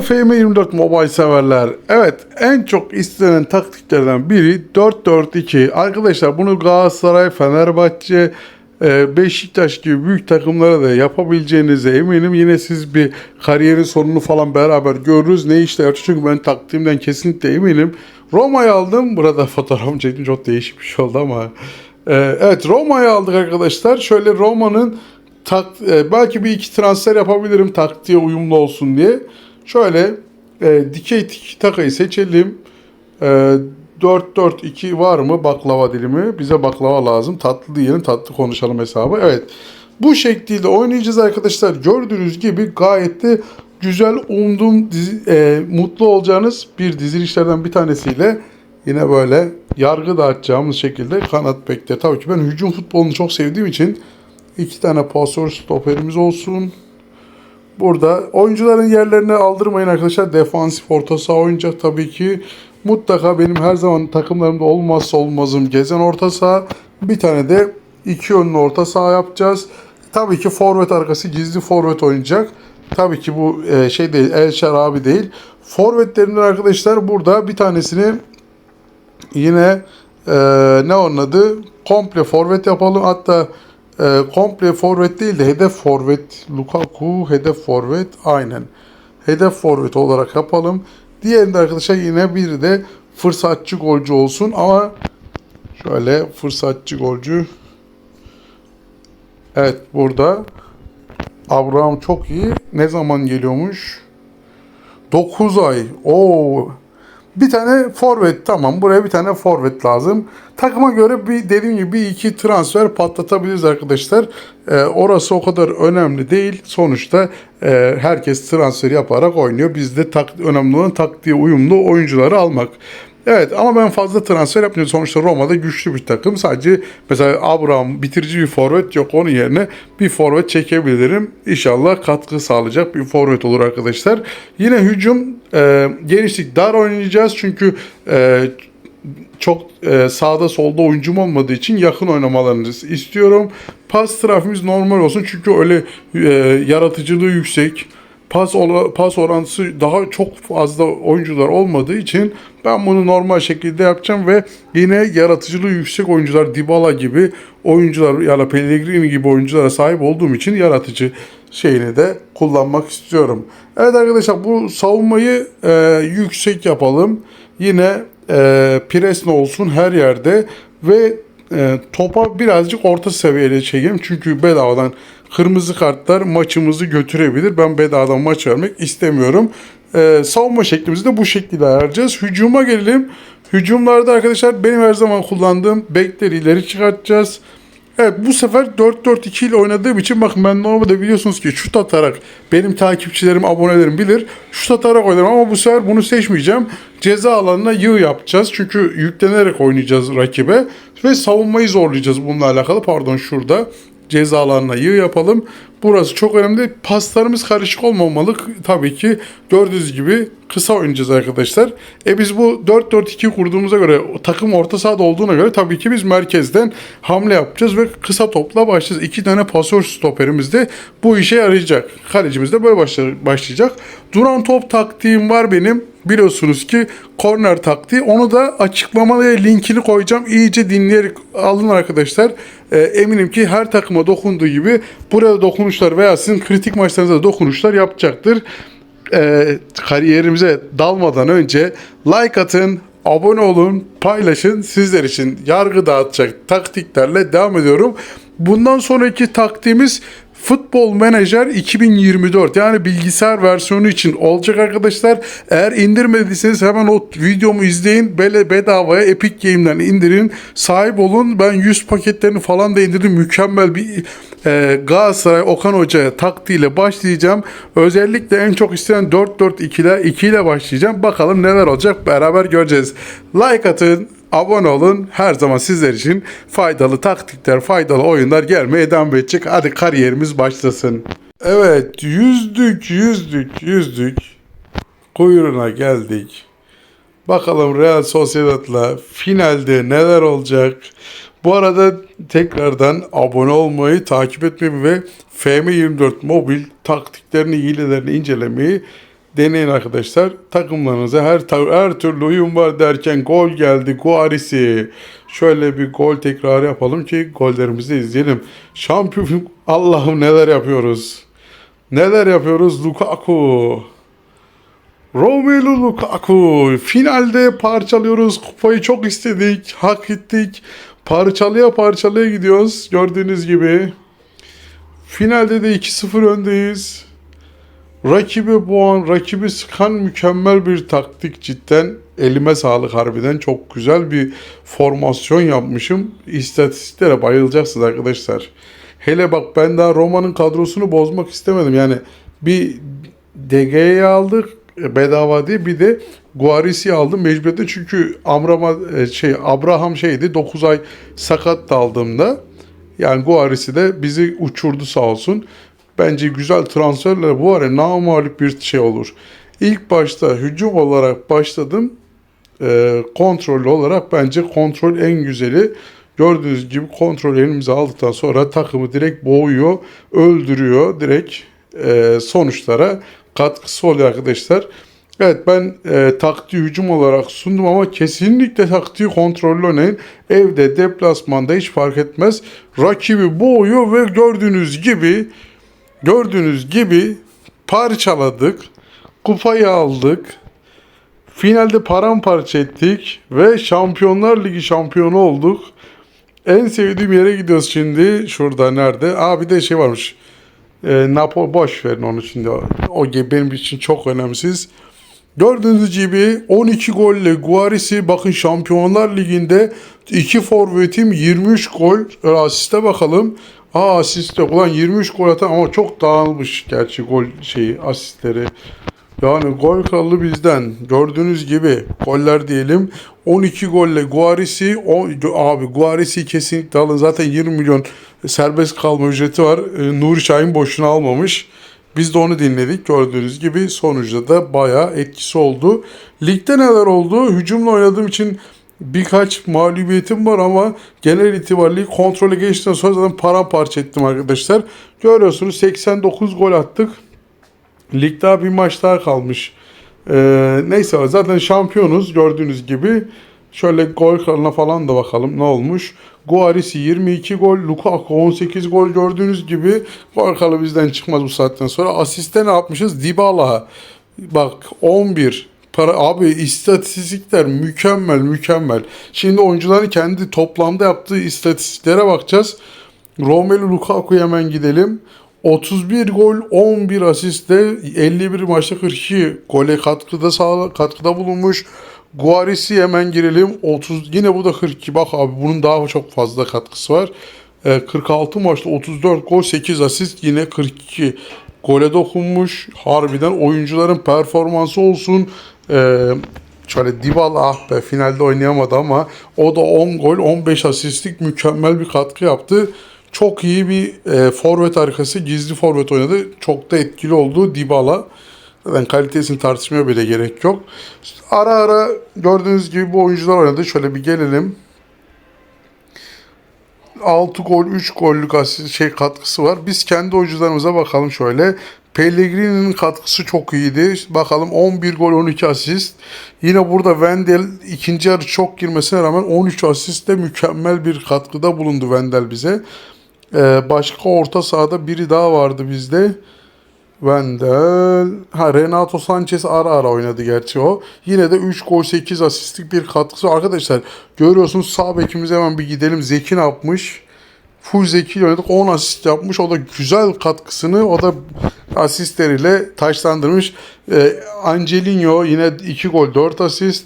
FM24 Mobile severler. Evet en çok istenen taktiklerden biri 4-4-2. Arkadaşlar bunu Galatasaray, Fenerbahçe, e, Beşiktaş gibi büyük takımlara da yapabileceğinize eminim. Yine siz bir kariyerin sonunu falan beraber görürüz. Ne işle yapacak çünkü ben taktiğimden kesinlikle eminim. Roma'yı aldım. Burada fotoğrafımı çektim. Çok değişik bir şey oldu ama. E, Evet Roma'yı aldık arkadaşlar. Şöyle Roma'nın tak, e, belki bir iki transfer yapabilirim taktiğe uyumlu olsun diye. Şöyle e, dikey tiki takayı seçelim. E, 4-4-2 var mı baklava dilimi? Bize baklava lazım. Tatlı diyelim tatlı konuşalım hesabı. Evet. Bu şekilde oynayacağız arkadaşlar. Gördüğünüz gibi gayet de güzel umduğum dizi- e, mutlu olacağınız bir dizilişlerden bir tanesiyle yine böyle yargı dağıtacağımız şekilde kanat bekler. Tabii ki ben hücum futbolunu çok sevdiğim için iki tane pasör stoperimiz olsun. Burada oyuncuların yerlerini aldırmayın arkadaşlar. Defansif orta saha oynayacak tabii ki. Mutlaka benim her zaman takımlarımda olmazsa olmazım gezen orta saha. Bir tane de iki yönlü orta saha yapacağız. Tabii ki forvet arkası gizli forvet oynayacak. Tabii ki bu e, şey değil, Elşer abi değil. Forvetlerimden arkadaşlar burada bir tanesini yine e, ne onun adı? Komple forvet yapalım. Hatta e, komple forvet değil de hedef forvet. Lukaku hedef forvet. Aynen. Hedef forvet olarak yapalım. Diğerinde arkadaşlar yine biri de fırsatçı golcü olsun ama şöyle fırsatçı golcü. Evet burada Abraham çok iyi. Ne zaman geliyormuş? 9 ay. Oo. Bir tane forvet tamam. Buraya bir tane forvet lazım. Takıma göre bir dediğim gibi bir iki transfer patlatabiliriz arkadaşlar. Ee, orası o kadar önemli değil. Sonuçta e, herkes transfer yaparak oynuyor. Bizde tak, önemli olan taktiğe uyumlu oyuncuları almak. Evet ama ben fazla transfer yapmıyorum. Sonuçta Roma'da güçlü bir takım. Sadece mesela Abraham bitirici bir forvet yok. Onun yerine bir forvet çekebilirim. İnşallah katkı sağlayacak bir forvet olur arkadaşlar. Yine hücum e, genişlik dar oynayacağız. Çünkü e, çok e, sağda solda oyuncum olmadığı için yakın oynamalarınızı istiyorum. Pas trafiğimiz normal olsun. Çünkü öyle e, yaratıcılığı yüksek pas ola- pas orantısı daha çok fazla oyuncular olmadığı için ben bunu normal şekilde yapacağım ve yine yaratıcılığı yüksek oyuncular Dybala gibi oyuncular ya da Pellegrini gibi oyunculara sahip olduğum için yaratıcı şeyini de kullanmak istiyorum. Evet arkadaşlar bu savunmayı e, yüksek yapalım. Yine e, presne olsun her yerde ve e, topa birazcık orta seviyede çekeyim. Çünkü bedavadan kırmızı kartlar maçımızı götürebilir. Ben bedavadan maç vermek istemiyorum. E, savunma şeklimizi de bu şekilde ayarlayacağız. Hücuma gelelim. Hücumlarda arkadaşlar benim her zaman kullandığım bekleri ileri çıkartacağız. Evet bu sefer 4-4-2 ile oynadığım için bakın ben normalde biliyorsunuz ki şut atarak benim takipçilerim, abonelerim bilir. Şut atarak oynarım ama bu sefer bunu seçmeyeceğim. Ceza alanına yığ yapacağız. Çünkü yüklenerek oynayacağız rakibe. Ve savunmayı zorlayacağız bununla alakalı. Pardon şurada ceza alanına yığ yapalım. Burası çok önemli. Paslarımız karışık olmamalı. Tabii ki gördüğünüz gibi kısa oynayacağız arkadaşlar. E biz bu 4-4-2 kurduğumuza göre takım orta sahada olduğuna göre tabii ki biz merkezden hamle yapacağız ve kısa topla başlayacağız. İki tane pasör stoperimiz de bu işe yarayacak. Kalecimiz de böyle başla- başlayacak. Duran top taktiğim var benim. Biliyorsunuz ki korner taktiği. Onu da açıklamalıya linkini koyacağım. İyice dinleyerek alın arkadaşlar. E, eminim ki her takıma dokunduğu gibi burada dokunuşlar veya sizin kritik maçlarınızda da dokunuşlar yapacaktır. E, kariyerimize dalmadan önce like atın, abone olun, paylaşın. Sizler için yargı dağıtacak taktiklerle devam ediyorum. Bundan sonraki taktiğimiz Futbol Manager 2024 yani bilgisayar versiyonu için olacak arkadaşlar. Eğer indirmediyseniz hemen o videomu izleyin. Böyle bedavaya Epic Game'den indirin. Sahip olun. Ben 100 paketlerini falan da indirdim. Mükemmel bir e, Galatasaray Okan Hoca taktiğiyle başlayacağım. Özellikle en çok istenen 4-4-2 ile 2 ile başlayacağım. Bakalım neler olacak beraber göreceğiz. Like atın. Abone olun. Her zaman sizler için faydalı taktikler, faydalı oyunlar gelmeye devam edecek. Hadi kariyerimiz başlasın. Evet, yüzdük, yüzdük, yüzdük. Kuyruğuna geldik. Bakalım Real Sociedad'la finalde neler olacak? Bu arada tekrardan abone olmayı, takip etmeyi ve FM24 mobil taktiklerini, hilelerini incelemeyi Deneyin arkadaşlar. Takımlarınıza her her türlü uyum var derken gol geldi. Guarisi. Şöyle bir gol tekrarı yapalım ki gollerimizi izleyelim. Şampiyon Allah'ım neler yapıyoruz. Neler yapıyoruz Lukaku. Romelu Lukaku. Finalde parçalıyoruz. Kupayı çok istedik. Hak ettik. Parçalıya parçalıya gidiyoruz. Gördüğünüz gibi. Finalde de 2-0 öndeyiz. Rakibi boğan, rakibi sıkan mükemmel bir taktik cidden. Elime sağlık harbiden. Çok güzel bir formasyon yapmışım. İstatistiklere bayılacaksınız arkadaşlar. Hele bak ben daha Roma'nın kadrosunu bozmak istemedim. Yani bir DG'yi aldık bedava diye bir de Guaris'i aldım mecburiyetten çünkü Amrama e, şey Abraham şeydi 9 ay sakat aldığımda yani Guaris'i de bizi uçurdu sağ olsun. Bence güzel transferler bu ara namalip bir şey olur. İlk başta hücum olarak başladım. E, kontrollü olarak bence kontrol en güzeli. Gördüğünüz gibi kontrol elimize aldıktan sonra takımı direkt boğuyor, öldürüyor. Direkt e, sonuçlara katkısı oluyor arkadaşlar. Evet ben e, taktiği hücum olarak sundum ama kesinlikle taktiği kontrollü oynayın. Evde, deplasmanda hiç fark etmez. Rakibi boğuyor ve gördüğünüz gibi gördüğünüz gibi parçaladık. Kupayı aldık. Finalde paramparça ettik ve Şampiyonlar Ligi şampiyonu olduk. En sevdiğim yere gidiyoruz şimdi. Şurada nerede? Aa bir de şey varmış. E, Napoli boş verin onu şimdi. O, benim için çok önemsiz. Gördüğünüz gibi 12 golle Guarisi bakın Şampiyonlar Ligi'nde 2 forvetim 23 gol asiste bakalım. Aa asist yok. Ulan 23 gol atan ama çok dağılmış gerçi gol şeyi asistleri. Yani gol kralı bizden. Gördüğünüz gibi goller diyelim. 12 golle Guarisi o, abi Guarisi kesinlikle alın. Zaten 20 milyon serbest kalma ücreti var. Ee, Nuri Şahin boşuna almamış. Biz de onu dinledik. Gördüğünüz gibi sonuçta da bayağı etkisi oldu. Ligde neler oldu? Hücumla oynadığım için birkaç mağlubiyetim var ama genel itibariyle kontrole geçtikten sonra zaten paramparça ettim arkadaşlar. Görüyorsunuz 89 gol attık. Lig daha bir maç daha kalmış. Ee, neyse zaten şampiyonuz gördüğünüz gibi. Şöyle gol kralına falan da bakalım ne olmuş. Guarisi 22 gol, Lukaku 18 gol gördüğünüz gibi. Gol kralı bizden çıkmaz bu saatten sonra. Asiste ne yapmışız? Dybala. Bak 11. Para, abi istatistikler mükemmel mükemmel. Şimdi oyuncuların kendi toplamda yaptığı istatistiklere bakacağız. Romelu Lukaku'ya hemen gidelim. 31 gol, 11 asistle 51 maçta 42 gole katkıda sağla, katkıda bulunmuş. Guarisi hemen girelim. 30 yine bu da 42. Bak abi bunun daha çok fazla katkısı var. Ee, 46 maçta 34 gol, 8 asist yine 42 gole dokunmuş. Harbiden oyuncuların performansı olsun. Ee, şöyle Dybala ah be finalde oynayamadı ama o da 10 gol 15 asistlik mükemmel bir katkı yaptı. Çok iyi bir e, forvet arkası gizli forvet oynadı. Çok da etkili oldu Dybala. Zaten kalitesini tartışmaya bile gerek yok. Ara ara gördüğünüz gibi bu oyuncular oynadı. Şöyle bir gelelim. 6 gol 3 gollük asist şey katkısı var. Biz kendi oyuncularımıza bakalım şöyle. Pellegrini'nin katkısı çok iyiydi. Bakalım 11 gol 12 asist. Yine burada Wendel ikinci yarı çok girmesine rağmen 13 asistle mükemmel bir katkıda bulundu Wendel bize. Ee, başka orta sahada biri daha vardı bizde. Wendel. Ha Renato Sanchez ara ara oynadı gerçi o. Yine de 3 gol 8 asistlik bir katkısı. Arkadaşlar görüyorsunuz sağ bekimize hemen bir gidelim. Zeki ne yapmış? Full Zeki ile oynadık. 10 asist yapmış. O da güzel katkısını o da asistleriyle taşlandırmış. Ee, Angelino yine 2 gol 4 asist.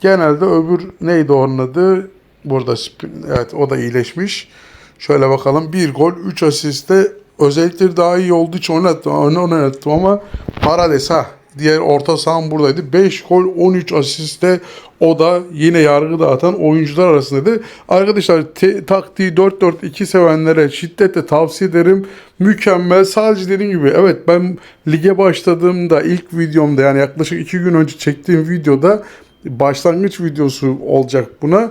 Genelde öbür neydi onun adı? Burada evet o da iyileşmiş. Şöyle bakalım. 1 gol 3 asiste özellikleri daha iyi olduğu için oynattım, oynattım ama Parades ha diğer orta sahan buradaydı. 5 gol 13 asiste o da yine yargı dağıtan oyuncular arasındaydı. Arkadaşlar te- taktiği 4-4-2 sevenlere şiddetle tavsiye ederim. Mükemmel. Sadece dediğim gibi evet ben lige başladığımda ilk videomda yani yaklaşık 2 gün önce çektiğim videoda başlangıç videosu olacak buna.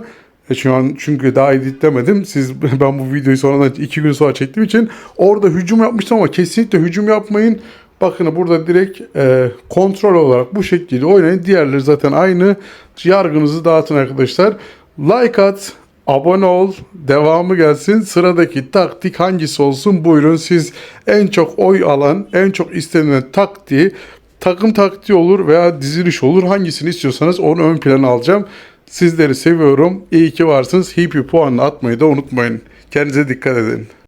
Şu an çünkü daha editlemedim. Siz ben bu videoyu sonradan iki gün sonra çektiğim için orada hücum yapmıştım ama kesinlikle hücum yapmayın. Bakın burada direkt e, kontrol olarak bu şekilde oynayın. Diğerleri zaten aynı. Yargınızı dağıtın arkadaşlar. Like at, abone ol, devamı gelsin. Sıradaki taktik hangisi olsun? Buyurun siz en çok oy alan, en çok istenilen taktiği takım taktiği olur veya diziliş olur. Hangisini istiyorsanız onu ön plana alacağım. Sizleri seviyorum. İyi ki varsınız. Hippie puanını atmayı da unutmayın. Kendinize dikkat edin.